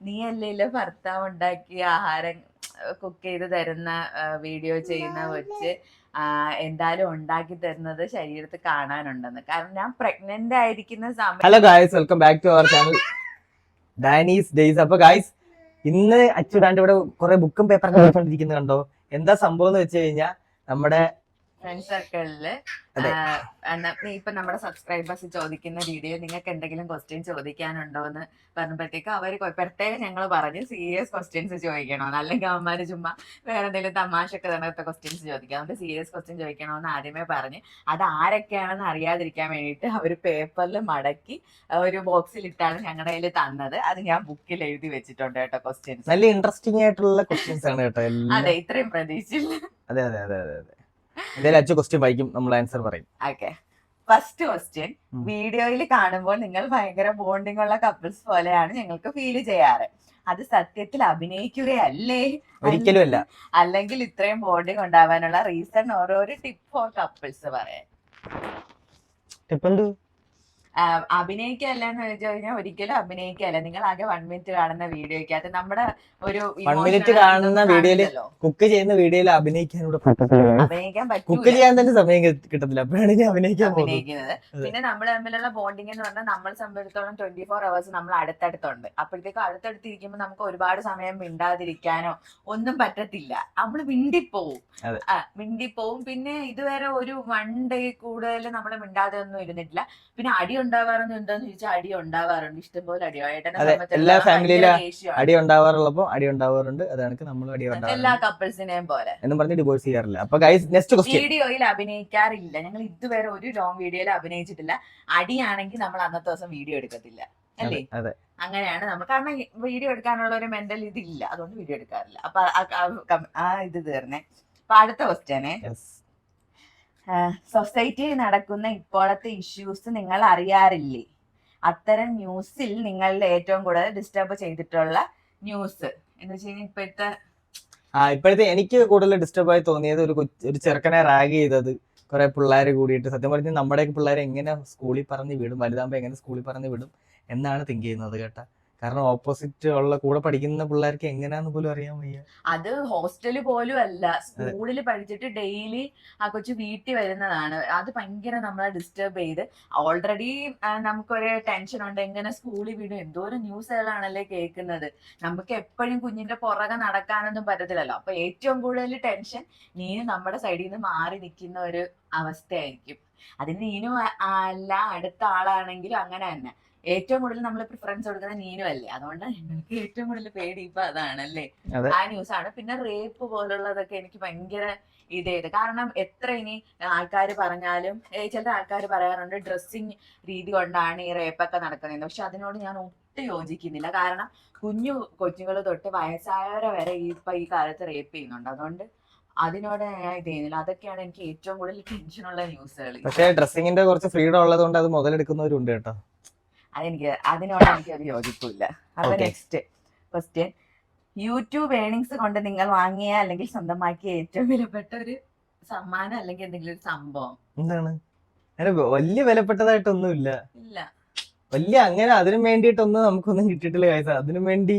നീ അല്ലേ ഭർത്താവ് ഉണ്ടാക്കിയ ആഹാരം കുക്ക് ചെയ്ത് തരുന്ന വീഡിയോ ചെയ്യുന്ന വെച്ച് എന്തായാലും ഉണ്ടാക്കി തരുന്നത് ശരീരത്തിൽ കാണാനുണ്ടെന്ന്. കാരണം ഞാൻ പ്രഗ്നന്റ് ആയിരിക്കുന്ന സമയം hello guys welcome back to our channel Danees days അപ്പൊ ഗായ്സ് ഇന്ന് അച്ചുടാണ്ട് ഇവിടെ കുറെ ബുക്കും പേപ്പറൊക്കെ വെച്ചോണ്ടിരിക്കുന്നത് കണ്ടോ? എന്താ സംഭവം എന്ന് വെച്ച് കഴിഞ്ഞാൽ നമ്മുടെ ഫ്രണ്ട് സർക്കിളിൽ. ഇപ്പൊ നമ്മുടെ സബ്സ്ക്രൈബേഴ്സ് ചോദിക്കുന്ന വീഡിയോ നിങ്ങൾക്ക് എന്തെങ്കിലും ക്വസ്റ്റ്യൻ ചോദിക്കാനുണ്ടോ എന്ന് പറഞ്ഞപ്പോഴത്തേക്ക് അവർ കൊ- പ്രത്യേകം ഞങ്ങൾ പറഞ്ഞ് സീരിയസ് ക്വസ്റ്റ്യൻസ് ചോദിക്കണമെന്ന് അല്ലെങ്കിൽ അവന്മാര് ചുമ്മാ വേറെ എന്തെങ്കിലും തമാശക്ക് തന്നത്തെ ക്വസ്റ്റ്യൻസ് ചോദിക്കാം. അതുകൊണ്ട് സീരിയസ് ക്വസ്റ്റ്യൻ ചോദിക്കണമെന്ന് ആദ്യമേ പറഞ്ഞ് അത് ആരൊക്കെയാണെന്ന് അറിയാതിരിക്കാൻ വേണ്ടിട്ട് അവർ പേപ്പറിൽ മടക്കി ഒരു ബോക്സിൽ ഇട്ടാണ് ഞങ്ങളുടെ കയ്യിൽ തന്നത്. അത് ഞാൻ ബുക്കിൽ എഴുതി വെച്ചിട്ടുണ്ട് കേട്ടോ ക്വസ്റ്റ്യൻസ് നല്ല ഇൻട്രസ്റ്റിംഗ് ആയിട്ടുള്ള ക്വസ്റ്റ്യൻസ് ആണ് കേട്ടോ അതെ ഇത്രയും പ്രതീക്ഷിച്ചില്ല. അതെ അതെ അതെ അതെ അതെ. എന്തായാലും ക്വസ്റ്റ്യൻ വായിക്കും. നമ്മൾ ആൻസർ പറയും. ഓക്കെ ഫസ്റ്റ് ക്വസ്റ്റ്യൻ വീഡിയോയിൽ കാണുമ്പോൾ നിങ്ങൾ ഭയങ്കര ബോണ്ടിങ് ഉള്ള കപ്പിൾസ് പോലെയാണ് ഞങ്ങൾക്ക് ഫീൽ ചെയ്യാറ്. അത് സത്യത്തിൽ അഭിനയിക്കുകയല്ലേ? ഒരിക്കലും അല്ല. അല്ലെങ്കിൽ ഇത്രയും ബോണ്ടിംഗ് ഉണ്ടാവാനുള്ള റീസൺ ഓരോരോ ടിപ്പ് ഫോർ കപ്പിൾസ് പറയാൻ. ടിപ്പ് എന്ത്? അഭിനയിക്കല്ല എന്ന് വെച്ച് കഴിഞ്ഞാൽ ഒരിക്കലും അഭിനയിക്കല്ല. നിങ്ങൾ ആകെ വൺ മിനിറ്റ് കാണുന്ന വീഡിയോയ്ക്കകത്ത് നമ്മുടെ ഒരു വൺ മിനിറ്റ് കാണുന്ന വീഡിയോയിൽ കുക്ക് ചെയ്യുന്ന വീഡിയോയിൽ അഭിനയിക്കാൻ അഭിനയിക്കാൻ കുക്ക് ചെയ്യാൻ തന്നെ സമയം കിട്ടത്തില്ല. അപ്പോഴാണ് ഞാൻ അഭിനയിക്കാൻ അഭിനയിക്കുന്നത്. പിന്നെ നമ്മൾ തമ്മിലുള്ള ബോണ്ടിങ് എന്ന് പറഞ്ഞാൽ നമ്മൾ സംബന്ധിച്ചിടത്തോളം ട്വന്റി ഫോർ അവേഴ്സ് നമ്മൾ അടുത്തടുത്തുണ്ട്. അപ്പോഴത്തേക്കും അടുത്തടുത്തിരിക്കുമ്പോൾ നമുക്ക് ഒരുപാട് സമയം മിണ്ടാതിരിക്കാനോ ഒന്നും പറ്റത്തില്ല. നമ്മൾ മിണ്ടിപ്പോവും. അതെ. മിണ്ടിപ്പോവും. പിന്നെ ഇതുവരെ ഒരു വൺ ഡേ കൂടുതൽ നമ്മൾ മിണ്ടാതെ ഒന്നും ഇരുന്നിട്ടില്ല. പിന്നെ അടി എന്താന്ന് ചോദിച്ചാൽ അടി ഉണ്ടാവാറുണ്ട്. ഇഷ്ടംപോലെ അടി. ഏട്ടനെ അതെ, എല്ലാ ദേഷ്യമാണ്. അടി ഉണ്ടാവാറുള്ളപ്പോ അടി ഉണ്ടാവാറുണ്ട്. അതാണ് നമ്മൾ അടി എല്ലാ ഉണ്ടാവാറുണ്ട്. കപ്പിൾസിനെയും പോലെ. എന്ന് പറഞ്ഞ് ഡിവോഴ്സ് ചെയ്യാറില്ല. അപ്പൊ ഗൈസ് നെക്സ്റ്റ് ക്വസ്റ്റ്യൻ വീഡിയോയിൽ അഭിനയിക്കാറില്ല. ഞങ്ങൾ ഇതുവരെ ഒരു ലോങ് വീഡിയോയിൽ അഭിനയിച്ചിട്ടില്ല. അടിയാണെങ്കിൽ നമ്മൾ അന്നത്തെ ദിവസം വീഡിയോ എടുക്കത്തില്ല. അല്ലേ? അതെ അങ്ങനെയാണ് നമ്മൾ. കാരണം വീഡിയോ എടുക്കാനുള്ള ഒരു മെന്റൽ ഇതില്ല. അതുകൊണ്ട് വീഡിയോ എടുക്കാറില്ല. അപ്പൊ ആ- ഇത് തീർന്നേ. അപ്പൊ അടുത്ത ക്വസ്റ്റ്യനെ സൊസൈറ്റിയിൽ നടക്കുന്ന ഇപ്പോഴത്തെ ഇഷ്യൂസ് നിങ്ങൾ അറിയാറില്ലേ? അത്തരം ന്യൂസിൽ നിങ്ങളുടെ ഏറ്റവും കൂടുതൽ ഡിസ്റ്റർബ് ചെയ്തിട്ടുള്ള ന്യൂസ് എന്ന് വെച്ച് കഴിഞ്ഞാൽ ഇപ്പോഴത്തെ ആ ഇപ്പോഴത്തെ എനിക്ക് കൂടുതൽ ഡിസ്റ്റർബ് ആയി തോന്നിയത് ഒരു ഒരു ചെറുക്കനെ റാഗ് ചെയ്തത് കുറെ പിള്ളേർ കൂടിയിട്ട്. സത്യം പറഞ്ഞാൽ നമ്മുടെയൊക്കെ പിള്ളേരെ എങ്ങനെ സ്കൂളിൽ പറഞ്ഞ് വിടും? വലുതാകുമ്പോൾ എങ്ങനെ സ്കൂളിൽ പറഞ്ഞ് വിടും? എന്നാണ് തിങ്ക് ചെയ്യുന്നത് കേട്ടാ. കാരണം ഓപ്പോസിറ്റ് ഉള്ള കൂടെ പഠിക്കുന്ന പിള്ളേർക്ക് എങ്ങനെയാന്ന് പോലും അറിയാൻ വയ്യ. അത് ഹോസ്റ്റൽ പോലും അല്ല. സ്കൂളിൽ പഠിച്ചിട്ട് ഡെയിലി ആ കൊച്ചു വീട്ടിൽ വരുന്നതാണ്. അത് ഭയങ്കര നമ്മളെ ഡിസ്റ്റർബ് ചെയ്ത്. ഓൾറെഡി നമുക്കൊരു ടെൻഷൻ ഉണ്ട്. എങ്ങനെ സ്കൂളിൽ ഒരു ന്യൂസാണ് ന്യൂസുകളാണല്ലേ കേൾക്കുന്നത്. നമുക്ക് എപ്പോഴും കുഞ്ഞിന്റെ പുറകെ നടക്കാനൊന്നും പറ്റത്തില്ലല്ലോ. അപ്പൊ ഏറ്റവും കൂടുതൽ ടെൻഷൻ നീ നമ്മുടെ സൈഡിൽ നിന്ന് മാറി നിൽക്കുന്ന ഒരു അവസ്ഥയായിരിക്കും. അതിന് നീനും അല്ല അടുത്ത ആളാണെങ്കിലും അങ്ങനെ തന്നെ. ഏറ്റവും കൂടുതൽ നമ്മൾ പ്രിഫറൻസ് കൊടുക്കുന്ന നീനു അല്ലേ? അതുകൊണ്ട് എനിക്ക് ഏറ്റവും കൂടുതൽ പേടി ഇപ്പൊ അതാണല്ലേ? അല്ലേ ആ ന്യൂസ് ആണ്. പിന്നെ റേപ്പ് പോലുള്ളതൊക്കെ എനിക്ക് ഭയങ്കര ഇതേത് കാരണം എത്ര ഇനി ആൾക്കാർ പറഞ്ഞാലും ചില ആൾക്കാർ പറയാറുണ്ട് ഡ്രസ്സിങ് രീതി കൊണ്ടാണ് ഈ റേപ്പൊക്കെ നടക്കുന്നത് പക്ഷെ അതിനോട് ഞാൻ ഒട്ടും യോജിക്കുന്നില്ല. കാരണം കുഞ്ഞു കൊച്ചുങ്ങൾ തൊട്ട് വയസ്സായവരെ വരെ ഈ ഇപ്പൊ ഈ കാലത്ത് റേപ്പ് ചെയ്യുന്നുണ്ട്. അതുകൊണ്ട് അതിനോട് ഞാൻ ഇത് ചെയ്യുന്നില്ല. അതൊക്കെയാണ് എനിക്ക് ഏറ്റവും കൂടുതൽ ടെൻഷനുള്ള ന്യൂസുകൾ പക്ഷേ ഡ്രസ്സിങ്ങിന്റെ കുറച്ച് ഫ്രീഡം ഉള്ളത് കൊണ്ട് അത് മുതലെടുക്കുന്നവരുണ്ട് കേട്ടോ. അതെനിക്ക് അതിനോട് എനിക്ക് ഒരു യോജിപ്പില്ല അപ്പൊ നെക്സ്റ്റ് ക്വസ്റ്റ്യൻ യൂട്യൂബ് ഏണിങ്സ് കൊണ്ട് നിങ്ങൾ വാങ്ങിയ അല്ലെങ്കിൽ സ്വന്തമാക്കിയ ഏറ്റവും വിലപ്പെട്ട ഒരു സമ്മാനം അല്ലെങ്കിൽ എന്തെങ്കിലും ഒരു സംഭവം? എന്താണ്? അങ്ങനെ വലിയ വിലപ്പെട്ടതായിട്ടൊന്നും ഇല്ല. ഇല്ല വലിയ അങ്ങനെ അതിനു വേണ്ടിയിട്ടൊന്നും നമുക്കൊന്നും കിട്ടിയിട്ടില്ല കാഴ്ച അതിനു വേണ്ടി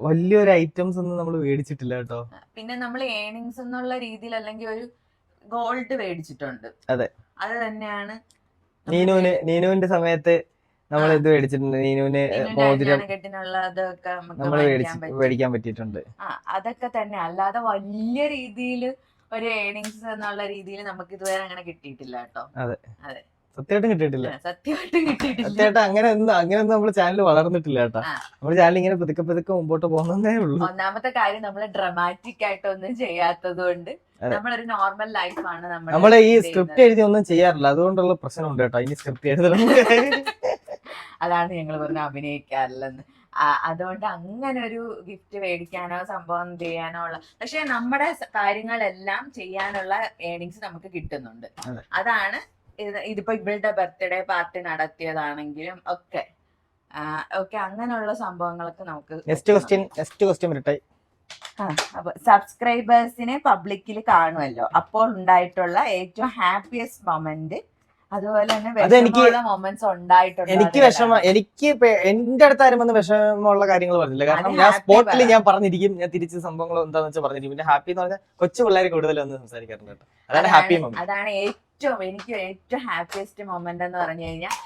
വലിയൊരു ഐറ്റംസ് ഒന്നും നമ്മൾ മേടിച്ചിട്ടില്ല കേട്ടോ. പിന്നെ നമ്മൾ ഏണിങ്സ് എന്നുള്ള രീതിയിൽ അല്ലെങ്കിൽ ഒരു ഗോൾഡ് മേടിച്ചിട്ടുണ്ട്. അതെ. അത് തന്നെയാണ് നീനുവിന് നീനുവിന്റെ സമയത്ത് നമ്മൾ ഇത് മേടിച്ചിട്ടുണ്ട്. നീനുവിന് മോതിരം നമ്മൾ മേടിക്കാൻ പറ്റിയിട്ടുണ്ട്. അതൊക്കെ തന്നെ. അല്ലാതെ വലിയ രീതിയിൽ ഒരു ഏണിങ്സ് എന്നുള്ള രീതിയിൽ നമുക്ക് ഇതുവരെ അങ്ങനെ കിട്ടിയിട്ടില്ല കേട്ടോ. സത്യമായിട്ടും കിട്ടിയിട്ടില്ല. സത്യമായിട്ടും കിട്ടിയിട്ടില്ല. സത്യമായിട്ട് അങ്ങനെ ഒന്നും അങ്ങനെ ഒന്നും ചാനൽ വളർന്നിട്ടില്ല കേട്ടോ. നമ്മുടെ ചാനൽ ഇങ്ങനെ പതുക്കെ പതുക്കെ മുമ്പോട്ട് പോകുന്നതേ ഉള്ളൂ. ഒന്നാമത്തെ കാര്യം നമ്മൾ ഡ്രമാറ്റിക് ആയിട്ടൊന്നും ചെയ്യാത്തത് കൊണ്ട് അതെ. നമ്മളൊരു നോർമൽ ലൈഫാണ് നമ്മൾ നമ്മളെ ഈ സ്ക്രിപ്റ്റ് എഴുതി ഒന്നും ചെയ്യാറില്ല. അതുകൊണ്ടുള്ള പ്രശ്നമുണ്ട് കേട്ടോ. ഇനി സ്ക്രിപ്റ്റ് എഴുതണം. അതാണ് ഞങ്ങൾ പറഞ്ഞ അഭിനയിക്കാറില്ലെന്ന്. അതുകൊണ്ട് അങ്ങനെ ഒരു ഗിഫ്റ്റ് മേടിക്കാനോ സംഭവം ചെയ്യാനോ ഉള്ള പക്ഷെ നമ്മുടെ കാര്യങ്ങളെല്ലാം ചെയ്യാനുള്ള ഏണിങ്സ് നമുക്ക് കിട്ടുന്നുണ്ട്. അതാണ് ഇതിപ്പോ ഇവളുടെ ബർത്ത്ഡേ പാർട്ടി നടത്തിയതാണെങ്കിലും ഒക്കെ. ഓക്കെ അങ്ങനെയുള്ള സംഭവങ്ങളൊക്കെ നമുക്ക് നെക്സ്റ്റ് ക്വസ്റ്റ്യൻ നെക്സ്റ്റ് ക്വസ്റ്റ്യൻ വരട്ടെ. ആ, അപ്പൊ സബ്സ്ക്രൈബേഴ്സിനെ പബ്ലിക്കിൽ കാണുമല്ലോ അപ്പോൾ ഉണ്ടായിട്ടുള്ള ഏറ്റവും ഹാപ്പിയസ്റ്റ് മൊമെന്റ് അതുപോലെ തന്നെ മൊമെന്റ്സ് ഉണ്ടായിട്ടുണ്ട് എനിക്ക് വിഷമ എനിക്ക് എന്റെ അടുത്ത് ആരും വന്ന് വിഷമമുള്ള കാര്യങ്ങൾ പറഞ്ഞില്ല കാരണം ഞാൻ സ്പോട്ടിൽ ഞാൻ പറഞ്ഞിരിക്കും ഞാൻ തിരിച്ച് സംഭവങ്ങൾ എന്താന്ന് വെച്ചാൽ പറഞ്ഞിരിക്കും. പിന്നെ ഹാപ്പി എന്ന് പറഞ്ഞാൽ കൊച്ചു പിള്ളേർ കൂടുതൽ വന്ന് സംസാരിക്കാറുണ്ട് കേട്ടോ. അതാണ് ഹാപ്പി മൊമെന്റ് അതാണ് ഏറ്റവും എനിക്ക് ഏറ്റവും ഹാപ്പിയസ്റ്റ് മൊമെന്റ് എന്ന് പറഞ്ഞു കഴിഞ്ഞാൽ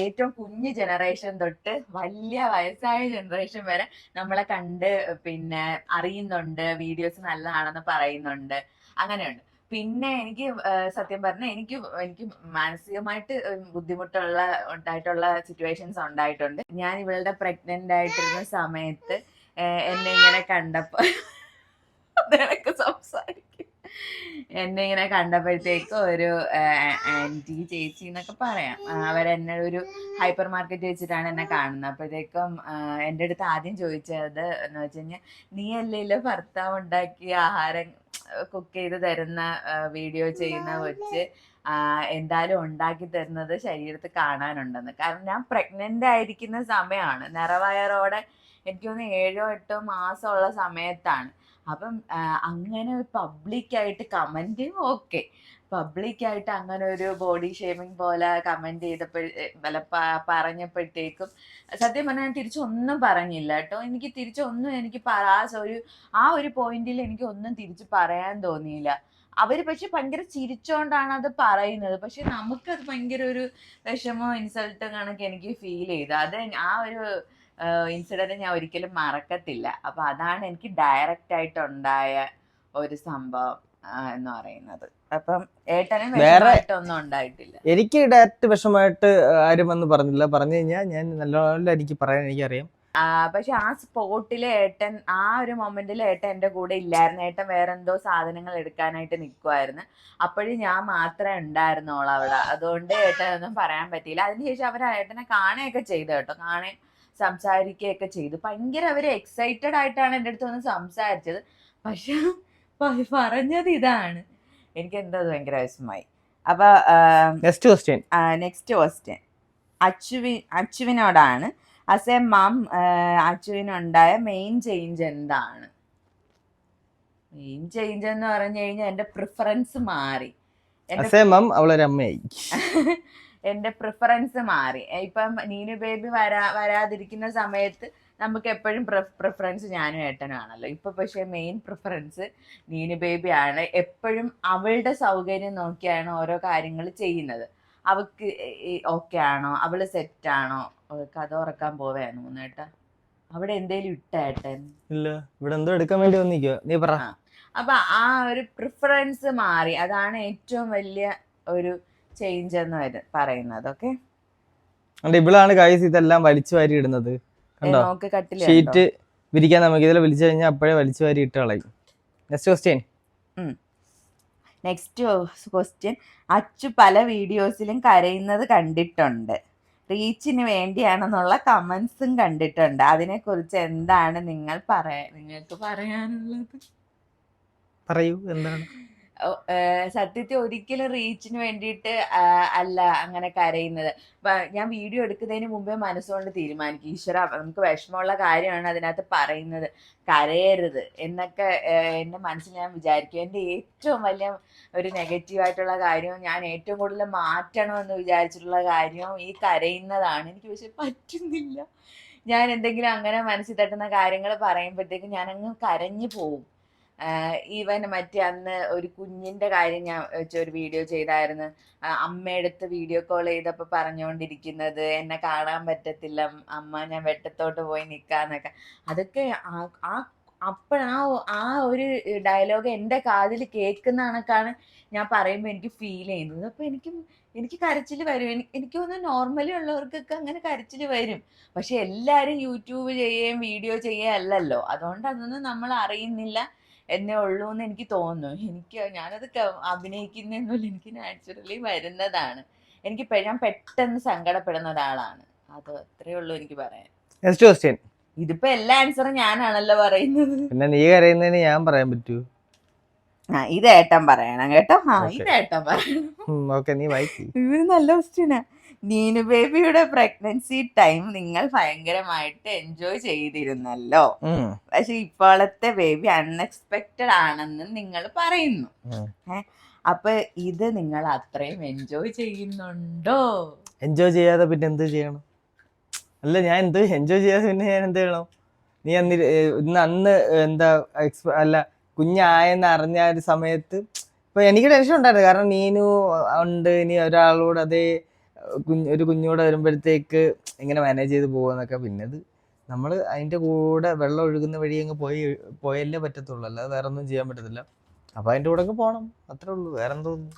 ഏറ്റവും കുഞ്ഞു ജനറേഷൻ തൊട്ട് വലിയ വയസ്സായ ജനറേഷൻ വരെ നമ്മളെ കണ്ട് പിന്നെ അറിയുന്നുണ്ട് വീഡിയോസ് നല്ലതാണെന്ന് പറയുന്നുണ്ട്. അങ്ങനെയുണ്ട്. പിന്നെ എനിക്ക് സത്യം പറഞ്ഞ എനിക്ക് എനിക്ക് മാനസികമായിട്ട് ബുദ്ധിമുട്ടുള്ള ഉണ്ടായിട്ടുള്ള സിറ്റുവേഷൻസ് ഉണ്ടായിട്ടുണ്ട്. ഞാൻ ഇവളുടെ പ്രഗ്നന്റ് ആയിട്ടിരുന്ന സമയത്ത് എന്നെ ഇങ്ങനെ കണ്ടപ്പോ നിനക്ക് സംസാരിക്കും. എന്നെ ഇങ്ങനെ കണ്ടപ്പോഴത്തേക്ക് ഒരു ആന്റി ചേച്ചി എന്നൊക്കെ പറയാം. അവരെന്നെ ഒരു ഹൈപ്പർ മാർക്കറ്റ് വെച്ചിട്ടാണ് എന്നെ കാണുന്നത്. അപ്പോഴത്തേക്കും എന്റെ അടുത്ത് ആദ്യം ചോദിച്ചത് എന്ന് വെച്ച് കഴിഞ്ഞാൽ നീ അല്ലേ ഭർത്താവ് ഉണ്ടാക്കി ആഹാരം കുക്ക് ചെയ്ത് തരുന്ന വീഡിയോ ചെയ്യുന്ന വെച്ച് എന്തായാലും ഉണ്ടാക്കി തരുന്നത് ശരീരത്തിൽ കാണാനുണ്ടെന്ന്. കാരണം ഞാൻ പ്രഗ്നന്റ് ആയിരിക്കുന്ന സമയമാണ് നിറവയറോടെ എനിക്ക് ഏഴോ എട്ടോ മാസമുള്ള സമയത്താണ്. അപ്പം അങ്ങനെ പബ്ലിക്കായിട്ട് കമന്റ് ഓക്കെ പബ്ലിക്കായിട്ട് അങ്ങനെ ഒരു ബോഡി ഷേമിങ് പോലെ കമന്റ് ചെയ്തപ്പോൾ പറഞ്ഞപ്പോഴത്തേക്കും സത്യം പറഞ്ഞാൽ തിരിച്ചൊന്നും പറഞ്ഞില്ല കേട്ടോ. എനിക്ക് തിരിച്ചൊന്നും എനിക്ക് ആ ഒരു ആ ഒരു പോയിന്റിൽ എനിക്ക് ഒന്നും തിരിച്ച് പറയാൻ തോന്നിയില്ല. അവർ പക്ഷെ ഭയങ്കര ചിരിച്ചോണ്ടാണ് അത് പറയുന്നത്. പക്ഷെ നമുക്കത് ഭയങ്കര ഒരു വിഷമോ ഇൻസൾട്ടോ കണക്ക് എനിക്ക് ഫീൽ ചെയ്തു. അത് ആ ഒരു ഇൻസിഡന്റ് ഞാൻ ഒരിക്കലും മറക്കത്തില്ല. അപ്പോൾ അതാണ് എനിക്ക് ഡയറക്റ്റ് ആയിട്ട് ഉണ്ടായ ഒരു സംഭവം എന്ന് പറയുന്നത്. അപ്പം ഏട്ടനും ഒന്നും ഉണ്ടായിട്ടില്ല. എനിക്ക് ഡയറക്റ്റ് വിഷമമായിട്ട് ആരും വന്ന് പറഞ്ഞില്ല. പറഞ്ഞു കഴിഞ്ഞാൽ ഞാൻ നല്ലോണം എനിക്ക് പറയാൻ എനിക്കറിയാം. പക്ഷെ ആ സ്പോട്ടിൽ ഏട്ടൻ ആ ഒരു മൊമെന്റിൽ ഏട്ടൻ എന്റെ കൂടെ ഇല്ലായിരുന്നു. ഏട്ടൻ വേറെന്തോ സാധനങ്ങൾ എടുക്കാനായിട്ട് നിൽക്കുമായിരുന്നു അപ്പോഴും ഞാൻ മാത്രമേ ഉണ്ടായിരുന്നോളൂ അവിടെ. അതുകൊണ്ട് ഏട്ടനൊന്നും പറയാൻ പറ്റിയില്ല. അതിനുശേഷം അവർ ഏട്ടനെ കാണുകയൊക്കെ ചെയ്തു കേട്ടോ. കാണുകയും സംസാരിക്കുകയൊക്കെ ചെയ്തു. ഭയങ്കര അവർ എക്സൈറ്റഡ് ആയിട്ടാണ് എന്റെ അടുത്ത് വന്ന് സംസാരിച്ചത്. പക്ഷെ പറഞ്ഞത് ഇതാണ്. എനിക്ക് എന്താ ഭയങ്കര വിഷമമായി. അപ്പൊ നെക്സ്റ്റ് ക്വസ്റ്റ്യൻ നെക്സ്റ്റ് ക്വസ്റ്റ്യൻ അച്ചുവി അച്ചുവിനോടാണ് അസ് എ മം അച്ചുവിനുണ്ടായ മെയിൻ ചേഞ്ച് എന്താണ്? മെയിൻ ചേഞ്ച് എന്ന് പറഞ്ഞു കഴിഞ്ഞാൽ എന്റെ പ്രിഫറൻസ് മാറി. അസേ മാം അവളൊരു അമ്മയായി എന്റെ പ്രിഫറൻസ് മാറി. ഇപ്പം നീനു ബേബി വരാ വരാതിരിക്കുന്ന സമയത്ത് നമുക്ക് എപ്പോഴും പ്രിഫറൻസ് ഞാനും ഏട്ടനും ആണല്ലോ. ഇപ്പൊ പക്ഷെ മെയിൻ പ്രിഫറൻസ് നീനു ബേബി ആണ്. എപ്പോഴും അവളുടെ സൗകര്യം നോക്കിയാണ് ഓരോ കാര്യങ്ങൾ ചെയ്യുന്നത്. അവക്ക് ഓക്കെ ആണോ? അവൾ സെറ്റ് ആണോ? കഥ ഉറക്കാൻ പോവായിരുന്നു മൂന്നേട്ട അവിടെ എന്തേലും ഇട്ട ഏട്ടൻ? ഇല്ല. ഇവിടെ എന്തോ എടുക്കാൻ വേണ്ടി വന്നിക്കോ നീ പറ. അപ്പൊ ആ ഒരു പ്രിഫറൻസ് മാറി. അതാണ് ഏറ്റവും വലിയ ഒരു ചേഞ്ച് എന്ന് വര- പറയുന്നത് ഓക്കെ ഇവളാണ് കൈസ് ഇതെല്ലാം വലിച്ചു വാരി ഇടുന്നത്. കണ്ടോ? നോക്ക് കട്ടിൽ ഷീറ്റ് വിരിക്കാൻ നമുക്ക് ഇതിൽ വിളിച്ചു കഴിഞ്ഞാൽ അപ്പോഴേ വലിച്ചു വാരി ഇട്ട് കളയും. Next question next question Achu പല വീഡിയോസിലും കരയുന്നത് കണ്ടിട്ടുണ്ട്. റീച്ചിന് വേണ്ടിയാണെന്നുള്ള കമന്റ്സും കണ്ടിട്ടുണ്ട്. അതിനെക്കുറിച്ച് എന്താണ് നിങ്ങൾ പറയാ നിങ്ങൾക്ക് പറയാനുള്ളത്? പറയൂ എന്താണ്? സത്യത്തിൽ ഒരിക്കലും റീച്ചിന് വേണ്ടിയിട്ട് അല്ല അങ്ങനെ കരയുന്നത്. ഞാൻ വീഡിയോ എടുക്കുന്നതിന് മുമ്പേ മനസ്സുകൊണ്ട് തീരുമാനിക്കും. ഈശ്വര നമുക്ക് വിഷമമുള്ള കാര്യമാണ് അതിനകത്ത് പറയുന്നത്. കരയരുത് എന്നൊക്കെ എന്റെ മനസ്സിൽ ഞാൻ വിചാരിക്കും. എന്റെ ഏറ്റവും വലിയ ഒരു നെഗറ്റീവായിട്ടുള്ള കാര്യവും ഞാൻ ഏറ്റവും കൂടുതൽ മാറ്റണമെന്ന് വിചാരിച്ചിട്ടുള്ള കാര്യവും ഈ കരയുന്നതാണ്. എനിക്ക് പക്ഷെ പറ്റുന്നില്ല. ഞാൻ എന്തെങ്കിലും അങ്ങനെ മനസ്സിൽ തട്ടുന്ന കാര്യങ്ങൾ പറയുമ്പോഴത്തേക്കും ഞാനങ്ങ് കരഞ്ഞു പോവും ഈവൻ മറ്റേ അന്ന് ഒരു കുഞ്ഞിന്റെ കാര്യം ഞാൻ വെച്ച ഒരു വീഡിയോ ചെയ്തായിരുന്നു. അമ്മയടുത്ത് വീഡിയോ കോൾ ചെയ്തപ്പോ പറഞ്ഞുകൊണ്ടിരിക്കുന്നത് എന്നെ കാണാൻ പറ്റത്തില്ല അമ്മ ഞാൻ വെട്ടത്തോട്ട് പോയി നിൽക്കാന്നൊക്കെ അതൊക്കെ ആ- അപ്പോൾ ആ ഒരു ഡയലോഗ് എന്റെ കാതിൽ കേൾക്കുന്ന കണക്കാണ് ഞാൻ പറയുമ്പോൾ എനിക്ക് ഫീൽ ചെയ്യുന്നത്. അപ്പോൾ എനിക്ക് എനിക്ക് കരച്ചിൽ വരും. എനിക്ക് ഒന്ന് നോർമലി ഉള്ളവർക്കൊക്കെ അങ്ങനെ കരച്ചിൽ വരും. പക്ഷെ എല്ലാവരും യൂട്യൂബ് ചെയ്യുകയും വീഡിയോ ചെയ്യുകയും അല്ലല്ലോ. അതുകൊണ്ട് അതൊന്നും നമ്മൾ അറിയുന്നില്ല. എന്നേ ഉള്ളൂ എന്ന് എനിക്ക് തോന്നുന്നു. എനിക്ക് ഞാനത് അഭിനയിക്കുന്നൊന്നുമില്ല എനിക്ക് നാച്ചുറലി വരുന്നതാണ്. എനിക്ക് ഞാൻ പെട്ടെന്ന് സങ്കടപ്പെടുന്ന ഒരാളാണ്. അത് അത്രേ ഉള്ളൂ എനിക്ക് പറയാൻ. നെക്സ്റ്റ് ക്വസ്റ്റ്യൻ ഇതിപ്പോ എല്ലാ ആൻസറും ഞാനാണല്ലോ പറയുന്നത്. പിന്നെ നീ കരയുന്നതിന് ഞാൻ പറയാൻ പറ്റൂ. ആ ഇത് ഏട്ടൻ പറയണം കേട്ടോ. ആ. ഇത് ഏട്ടൻ പറയണം. ഓക്കെ നീ വായിക്കി. ഇത് നല്ല ക്വസ്റ്റ്യനാ നീനു ബേബിയുടെ പ്രഗ്നൻസി ടൈം നിങ്ങൾ ഭയങ്കരമായിട്ട് എൻജോയ് ചെയ്തിരുന്നല്ലോ. പക്ഷെ ഇപ്പോഴത്തെ ബേബി അൺഎക്സ്പെക്റ്റഡ് ആണെന്ന് നിങ്ങൾ പറയുന്നു. അപ്പൊ ഇത് നിങ്ങൾ അത്രയും എൻജോയ് ചെയ്യുന്നുണ്ടോ? എൻജോയ് ചെയ്യാതെ പിന്നെ എന്ത് ചെയ്യണം? അല്ല ഞാൻ എന്ത് എൻജോയ് ചെയ്യാതെ പിന്നെ ഞാൻ എന്ത് ചെയ്യണം? നീ അന്ന് ഇന്ന് അന്ന് എന്താ എക്സ്പ അല്ല കുഞ്ഞായെന്ന് അറിഞ്ഞ ഒരു സമയത്ത് ഇപ്പൊ എനിക്ക് ടെൻഷൻ ഉണ്ടായിരുന്നു. കാരണം നീനു ഉണ്ട് ഇനി ഒരാളോട് അതേ കുഞ്ഞ് ഒരു കുഞ്ഞൂടെ വരുമ്പോഴത്തേക്ക് എങ്ങനെ മാനേജ് ചെയ്ത് പോകുന്നൊക്കെ പിന്നെ അത് നമ്മൾ അതിന്റെ കൂടെ വെള്ളം ഒഴുകുന്ന വഴി അങ്ങ് പോയി പോയല്ലേ പറ്റത്തുള്ളൂ. അല്ലാതെ വേറെ ഒന്നും ചെയ്യാൻ പറ്റത്തില്ല. അപ്പൊ അതിന്റെ കൂടെ അങ്ങ് പോകണം അത്രേ ഉള്ളൂ. വേറെ എന്തോന്നു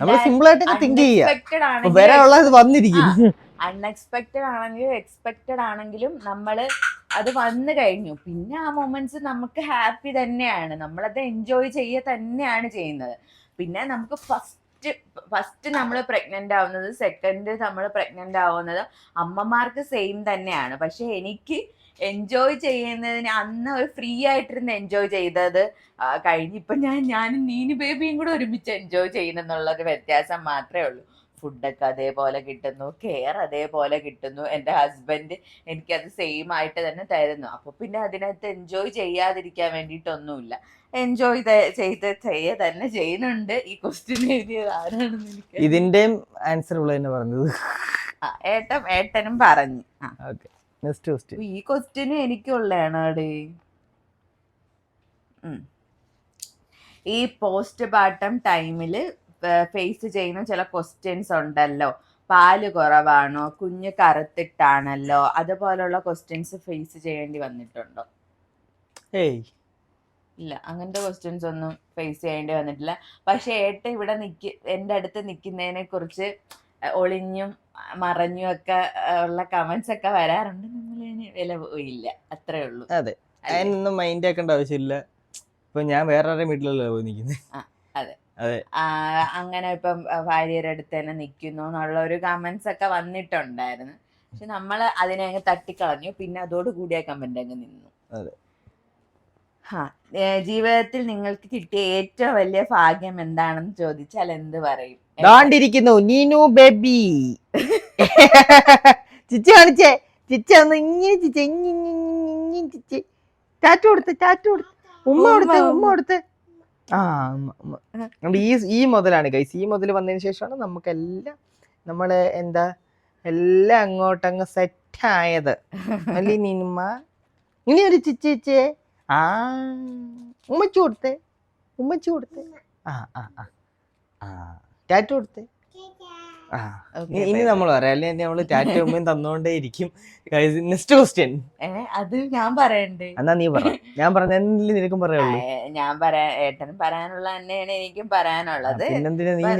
നമ്മൾ സിമ്പിൾ ആയിട്ട് തിങ്ക് ചെയ്യാം. ആണെങ്കിലും വരാനുള്ളത് വന്നിരിക്കും അൺഎക്സ്പെക്റ്റഡ് ആണെങ്കിലും എക്സ്പെക്ടഡ് ആണെങ്കിലും നമ്മൾ അത് വന്നു കഴിഞ്ഞു. പിന്നെ ആ മൊമെന്റ്സ് നമുക്ക് ഹാപ്പി തന്നെയാണ്. നമ്മളത് എൻജോയ് ചെയ്യുക തന്നെയാണ് ചെയ്യുന്നത്. പിന്നെ നമുക്ക് ഫസ്റ്റ് ഫസ്റ്റ് ഫസ്റ്റ് നമ്മൾ പ്രഗ്നന്റ് ആവുന്നത് സെക്കൻഡ് നമ്മൾ പ്രഗ്നന്റ് ആവുന്നത് അമ്മമാർക്ക് സെയിം തന്നെയാണ്. പക്ഷെ എനിക്ക് എൻജോയ് ചെയ്യുന്നതിന് അന്ന് ഒരു ഫ്രീ ആയിട്ടിരുന്ന് എൻജോയ് ചെയ്തത് ആ, കഴിഞ്ഞ് ഇപ്പം ഞാൻ ഞാനും നീനു ബേബിയും കൂടെ ഒരുമിച്ച് എൻജോയ് ചെയ്യുന്നെന്നുള്ളൊരു വ്യത്യാസം മാത്രമേ ഉള്ളൂ. ഫുഡൊക്കെ അതേപോലെ കിട്ടുന്നു കെയർ അതേപോലെ കിട്ടുന്നു. എന്റെ ഹസ്ബൻഡ് എനിക്കത് സെയിം ആയിട്ട് തന്നെ തരുന്നു. അപ്പോൾ പിന്നെ അതിനകത്ത് എൻജോയ് ചെയ്യാതിരിക്കാൻ വേണ്ടിയിട്ടൊന്നുമില്ല. എൻജോയ് ചെയ്ത് ചെയ്യ തന്നെ ചെയ്യുന്നുണ്ട്. ഈ ക്വസ്റ്റ്യൻ എഴുതിയത് ആരാണെന്ന് എനിക്ക് ഇതിന്റെയും ആൻസർ ഉള്ള തന്നെ പറഞ്ഞത്. ആ, ഏട്ടൻ ഏട്ടനും പറഞ്ഞു. ആ. ഓക്കെ നെക്സ്റ്റ് ക്വസ്റ്റ്യൻ ഈ ക്വസ്റ്റ്യന് എനിക്കുള്ളതാണ് അവിടെ ഈ പോസ്റ്റ് പാർട്ടം ടൈമിൽ ഫേസ് ചെയ്യുന്ന ചില ക്വസ്റ്റ്യൻസ് ഉണ്ടല്ലോ. പാൽ കുറവാണോ? കുഞ്ഞ് കറുത്തിട്ടാണല്ലോ? അതുപോലുള്ള ക്വസ്റ്റ്യൻസ് ഫേസ് ചെയ്യേണ്ടി വന്നിട്ടുണ്ടോ? ഏയ്. ഇല്ല അങ്ങനത്തെ ക്വസ്റ്റ്യൻസ് ഒന്നും ഫേസ് ചെയ്യേണ്ടി വന്നിട്ടില്ല. പക്ഷെ ഏട്ട ഇവിടെ നിക്ക് എന്റെ അടുത്ത് നിൽക്കുന്നതിനെ കുറിച്ച് ഒളിഞ്ഞും മറഞ്ഞും ഒക്കെ ഉള്ള കമന്റ്സ് ഒക്കെ വരാറുണ്ട്. അതിന് വില പോയില്ല അത്രേ ഉള്ളൂ. അതെ. അതിനൊന്നും മൈൻഡ് ആക്കേണ്ട ആവശ്യമില്ല. ഇപ്പൊ ഞാൻ വേറെ ആരുടെ വീട്ടിലല്ലേ പോയി നിൽക്കുന്നത് അതെ. അങ്ങനെ ഇപ്പം ഭാര്യയുടെ അടുത്ത് തന്നെ നിൽക്കുന്നു എന്നുള്ള ഒരു കമന്റ്സ് ഒക്കെ വന്നിട്ടുണ്ടായിരുന്നു. പക്ഷെ നമ്മൾ അതിനെ അങ്ങ് തട്ടിക്കളഞ്ഞു. പിന്നെ അതോടുകൂടി ആ കമന്റ് അങ്ങ് നിന്നു. അതെ. ഹാ ജീവിതത്തിൽ നിങ്ങൾക്ക് കിട്ടിയ ഏറ്റവും വലിയ ഭാഗ്യം എന്താണെന്ന് ചോദിച്ചാൽ എന്ത് പറയും? ദാണ്ടിരിക്കുന്നു നീനു ബേബി. ചിച്ച കാണിച്ചേ ചിച്ച ഒന്ന് ഇങ്ങനെ ചിച്ച ഇങ്ങനെ ചിച്ച. ചാറ്റു കൊടുത്ത് ചാറ്റു കൊടുത്ത്. ഉമ്മ കൊടുത്ത് ഉമ്മ. കൊടുത്ത്. ആ ഉമ്മ. ഈ ഈ മുതലാണ് കൈസ് ഈ മുതൽ വന്നതിന് ശേഷമാണ് നമുക്കെല്ലാം നമ്മൾ എന്താ എല്ലാം അങ്ങോട്ടങ്ങ് സെറ്റ് ആയത്. അല്ലേ നീനുമ്മ? ഇനി ഒരു ചിച്ചേ. ആ. ഉമ്മച്ചു കൊടുത്തേ. ഉമ്മച്ചു കൊടുത്തേ. ആ ആ ആ. ആ. ടാറ്റു കൊടുത്തേ. ആ. ഇനി- നമ്മൾ പറയാം. അല്ലെങ്കിൽ നമ്മൾ ടാറ്റ ഉമ്മയും തന്നോണ്ടേ ഇരിക്കും. നെക്സ്റ്റ് ക്വസ്റ്റ്യൻ ഏ, അത് ഞാൻ പറയണ്ടേ. എന്നാ നീ പറ. ഞാൻ പറഞ്ഞ നിനക്കും പറയുള്ളൂ ഞാൻ പറയാ ഏട്ടനും പറയാനുള്ള തന്നെയാണ് എനിക്കും പറയാനുള്ളത്.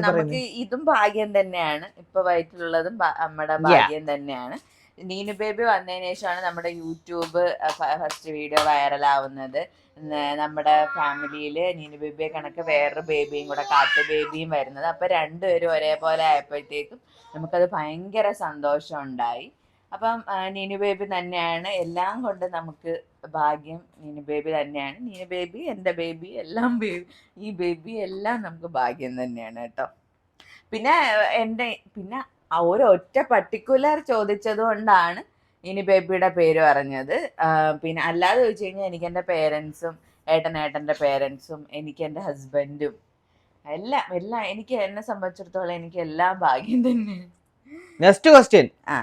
നമുക്ക് ഇതും ഭാഗ്യം തന്നെയാണ്. ഇപ്പൊ വയറ്റിലുള്ളതും നമ്മുടെ ഭാഗ്യം തന്നെയാണ്. നീനു ബേബി വന്നതിന് ശേഷമാണ് നമ്മുടെ യൂട്യൂബ് ഫസ്റ്റ് വീഡിയോ വൈറലാവുന്നത്. നമ്മുടെ ഫാമിലിയിൽ നീനു ബേബിയെ കണക്ക് വേറൊരു ബേബിയും കൂടെ കാട്ടു ബേബിയും വരുന്നത്. അപ്പൊ രണ്ടുപേരും ഒരേപോലെ ആയപ്പോഴത്തേക്കും നമുക്കത് ഭയങ്കര സന്തോഷം ഉണ്ടായി അപ്പം നീനു ബേബി തന്നെയാണ്. എല്ലാം കൊണ്ട് നമുക്ക് ഭാഗ്യം നീനു ബേബി തന്നെയാണ്. നീനു ബേബി എന്റെ ബേബി എല്ലാം ബേബി ഈ ബേബി എല്ലാം നമുക്ക് ഭാഗ്യം തന്നെയാണ് കേട്ടോ. പിന്നെ എന്റെ പിന്നെ ആ ഒരു ഒറ്റ പർട്ടിക്കുലർ ചോദിച്ചത് കൊണ്ടാണ് ഇനി ബേബിയുടെ പേര് പറഞ്ഞത്. പിന്നെ അല്ലാതെ ചോദിച്ചു കഴിഞ്ഞാൽ എനിക്ക് എന്റെ പേരൻസും ഏട്ടൻ ഏട്ടന്റെ പേരൻസും എനിക്ക് എന്റെ ഹസ്ബൻഡും എല്ലാം എല്ലാം എനിക്ക് എന്നെ സംബന്ധിച്ചിടത്തോളം എനിക്ക് എല്ലാം ഭാഗ്യം തന്നെ. നെക്സ്റ്റ് ക്വസ്റ്റ്യൻ ആ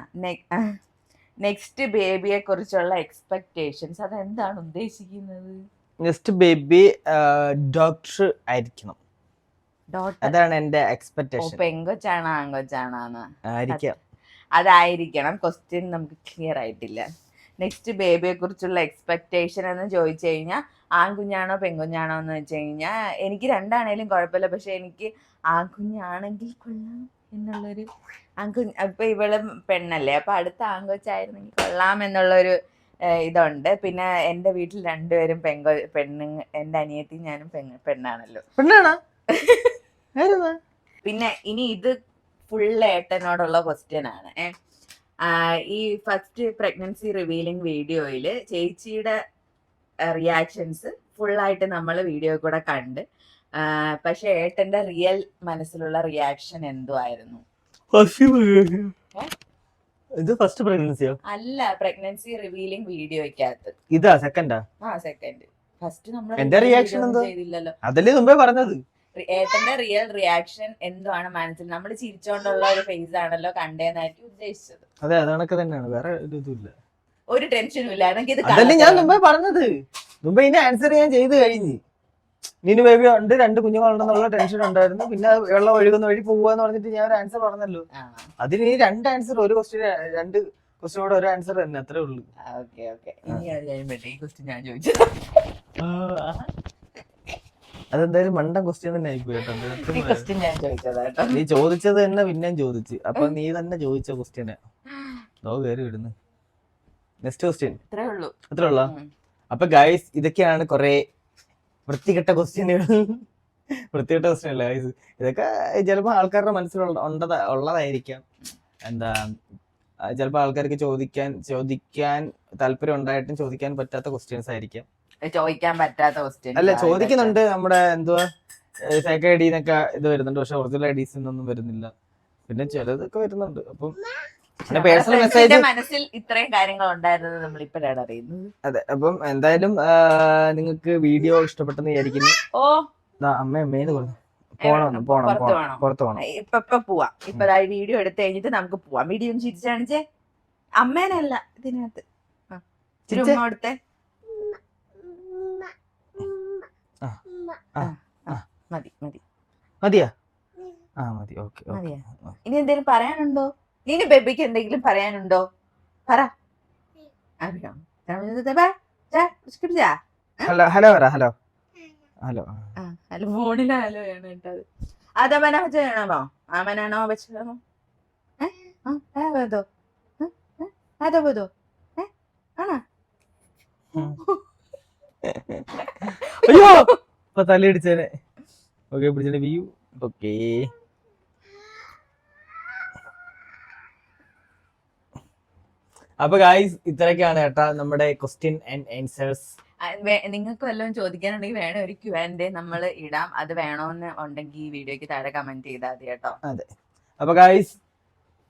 നെക്സ്റ്റ് ബേബിയെ കുറിച്ചുള്ള എക്സ്പെക്ടേഷൻസ് അതെന്താണ് ഉദ്ദേശിക്കുന്നത്? നെക്സ്റ്റ് ബേബി ഡോക്ടർ ആയിരിക്കണം. അതാണ് എന്റെ എക്സ്പെക്ടേഷൻ പെങ്കൊച്ചാണോ ആങ്കൊച്ചാണോന്ന് ആയിരിക്കാം. അതായിരിക്കണം. ക്വസ്റ്റ്യൻ നമുക്ക് ക്ലിയർ ആയിട്ടില്ല. നെക്സ്റ്റ് ബേബിയെ കുറിച്ചുള്ള എക്സ്പെക്ടേഷൻ എന്ന് ചോദിച്ചു കഴിഞ്ഞാൽ ആൺകുഞ്ഞാണോ പെൺകുഞ്ഞാണോ എന്ന് വെച്ച് കഴിഞ്ഞാൽ എനിക്ക് രണ്ടാണേലും കുഴപ്പമില്ല. പക്ഷെ എനിക്ക് ആൺകുഞ്ഞാണെങ്കിൽ കൊള്ളാം എന്നുള്ളൊരു ആൺകുഞ്ഞ് ഇപ്പം ഇവൾ പെണ്ണല്ലേ അപ്പൊ അടുത്ത ആൺകൊച്ചായിരുന്നെങ്കിൽ കൊള്ളാം എന്നുള്ളൊരു ഇതുണ്ട്. പിന്നെ എന്റെ വീട്ടിൽ രണ്ടുപേരും പെങ്കൊ പെണ്ണു എന്റെ അനിയത്തി ഞാനും പെണ്ണ് പെണ്ണാണല്ലോ. പെണ്ണാണോ? പിന്നെ ഇനി ഇത് ഫുൾ ഏട്ടനോടുള്ള ക്വസ്റ്റ്യൻ ആണ്. ഈ ഫസ്റ്റ് പ്രഗ്നൻസി റിവീലിംഗ് വീഡിയോയിൽ ചേച്ചിയുടെ റിയാക്ഷൻസ് ഫുള്ളായിട്ട് നമ്മൾ വീഡിയോ കൂടെ കണ്ട് പക്ഷെ ഏട്ടന്റെ റിയൽ മനസ്സിലുള്ള റിയാക്ഷൻ എന്തോ ആയിരുന്നു ഇത് ഫസ്റ്റ് പ്രഗ്നൻസിയോ അല്ല പ്രഗ്നൻസി റിവീലിംഗ് വീഡിയോയ്ക്കകത്ത് ഇതാ സെക്കൻഡാ ആ? സെക്കൻഡ് ഫസ്റ്റ് നമ്മൾ എന്റെ റിയാക്ഷൻ എന്തോ? ചെയ്തില്ലല്ലോ. അതല്ലേ മുമ്പേ പറഞ്ഞത്. ഏട്ടന്റെ റിയൽ റിയാക്ഷൻ എന്താണ് മനസ്സിൽ? നമ്മൾ ചിരിച്ചോണ്ടുള്ള ഒരു ഫേസ് ആണല്ലോ കണ്ടേന്നായിരിക്കും ഉദ്ദേശിച്ചത്. അതെ അതണക്ക് തന്നെയാണ്. വേറെ ഒരു ഇതുമില്ല. ഒരു ടെൻഷനും ഇല്ല. എനിക്ക് ഇത് അതല്ലേ ഞാൻ മുമ്പേ പറഞ്ഞത്. മുമ്പേ ഇതിന്റെ ആൻസർ ഞാൻ ചെയ്ത് കഴിഞ്ഞു. നീനു ബേബി ഉണ്ട് രണ്ട് കുഞ്ഞുങ്ങളുണ്ടെന്നുള്ള ടെൻഷൻ ഉണ്ടായിരുന്നു. പിന്നെ വെള്ളം ഒഴുകുന്ന വഴി പോവാന്ന് പറഞ്ഞിട്ട് ഞാൻ ഒരു ആൻസർ പറഞ്ഞല്ലോ. അതിന് ഈ രണ്ട് ആൻസർ ഒരു ക്വസ്റ്റ്യൻ രണ്ട് ക്വസ്റ്റ്യനോട് ഒരു ആൻസർ തന്നെ അത്രേ ഉള്ളൂ. Okay okay. ഇനി കഴിയുമ്പോഴേ ഈ ക്വസ്റ്റ്യൻ ഞാൻ ചോദിച്ചത്. അതെന്തായാലും മണ്ടൻ ക്വസ്റ്റ്യൻ തന്നെ ആയിപ്പോയി കേട്ടോ. ഈ നിനക്ക് ക്വസ്റ്റ്യൻ ഞാൻ നീ ചോദിച്ചത് തന്നെ പിന്നെയും ചോദിച്ചു. അപ്പൊ നീ തന്നെ ചോദിച്ച ക്വസ്റ്റ്യന് ഓ കയറി വിടുന്നു. നെക്സ്റ്റ് ക്വസ്റ്റ്യൻ ഇത്രേ ഉള്ളൂ. അത്രേ ഉള്ള? അപ്പൊ ഗൈസ് ഇതൊക്കെയാണ് കുറെ വൃത്തികെട്ട ക്വസ്റ്റ്യനുകൾ വൃത്തികെട്ട ക്വസ്റ്റ്യൻ അല്ല ഗൈസ് ഇതൊക്കെ ചിലപ്പോ ആൾക്കാരുടെ മനസ്സിലുള്ള ഉണ്ടത ഉള്ളതായിരിക്കാം. എന്താ ചിലപ്പോൾ ചിലപ്പോ ആൾക്കാർക്ക് ചോദിക്കാൻ ചോദിക്കാൻ താല്പര്യം ഉണ്ടായിട്ടും ചോദിക്കാൻ പറ്റാത്ത ക്വസ്റ്റ്യൻസ് ആയിരിക്കാം. ചോദിക്കാൻ പറ്റാത്ത ക്വസ്റ്റ്യൻ അല്ല ചോദിക്കുന്നുണ്ട് നമ്മുടെ എന്തുവാ ഫേക്ക് ഐ ഡിന്നൊക്കെ ഇത് വരുന്നുണ്ട് പക്ഷെ ഒറിജിനൽ ഐ ഡീസ് ഒന്നും വരുന്നില്ല. പിന്നെ ചിലതൊക്കെ വരുന്നുണ്ട് അപ്പം പേഴ്സണൽ മെസ്സേജ് മനസ്സിൽ ഇത്രയും കാര്യങ്ങൾ ഉണ്ടായിരുന്നത് നമ്മൾ ഇപ്പോഴാണ് അറിയുന്നത്. അതെ അപ്പം എന്തായാലും നിങ്ങൾക്ക് വീഡിയോ ഇഷ്ടപ്പെട്ടെന്ന് വിചാരിക്കുന്നു. ഓ. അമ്മ അമ്മേന്ന് പറഞ്ഞു. പോണം പോണം പോണം? പുറത്ത് പോണം. ഇപ്പൊ ഇപ്പൊ പോവാം. ഇപ്പൊ വീഡിയോ എടുത്തു കഴിഞ്ഞിട്ട് നമുക്ക് പോവാം. വീഡിയോ ഒന്ന് ചിരിച്ചാണിച്ചേ. അമ്മേനല്ല ഇതിനകത്ത്. ഉമ്മ കൊടുത്തേ ആ. ആ. ആ, മതി മതി. മതിയാ? ആ മതി. ഓക്കെ മതിയാ? ഇനി എന്തെങ്കിലും പറയാനുണ്ടോ? ഇനി ബേബിക്ക് എന്തെങ്കിലും പറയാനുണ്ടോ? പറ. ഹലോ ഹലോ പറ ഹലോ. ഹലോ. ഫോണിലെ ഹലോ ആണ് കേട്ടത് അതമന അതോ. ആണോ? അയ്യോ! ഇപ്പൊ തലയിടിച്ചേനെ ഓക്കെ പിടിച്ചേ വ്യൂ ഓക്കേ. അപ്പൊ ഗായ്സ് ഇത്രയൊക്കെയാണ് കേട്ടാ നമ്മുടെ ക്വസ്റ്റ്യൻ ആൻഡ് ആൻസേഴ്സ് നിങ്ങൾക്ക് വല്ലതും ചോദിക്കാനുണ്ടെങ്കിൽ വേണം ഒരു ക്യു ആൻഡ് നമ്മൾ ഇടാം. അത് വേണമെന്ന് ഉണ്ടെങ്കിൽ ഈ വീഡിയോക്ക് താഴെ കമന്റ് ചെയ്താൽ മതി കേട്ടോ. അതെ. അപ്പൊ ഗായ്സ്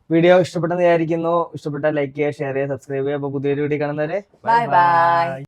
വീഡിയോ ഇഷ്ടപ്പെട്ടെന്ന് വിചാരിക്കുന്നു. ഇഷ്ടപ്പെട്ട ലൈക്ക് ചെയ്യുക ഷെയർ ചെയ്യുക സബ്സ്ക്രൈബ് ചെയ്യുക. അപ്പൊ പുതിയൊരു വീഡിയോ കാണുന്നവരെ ബൈ bye.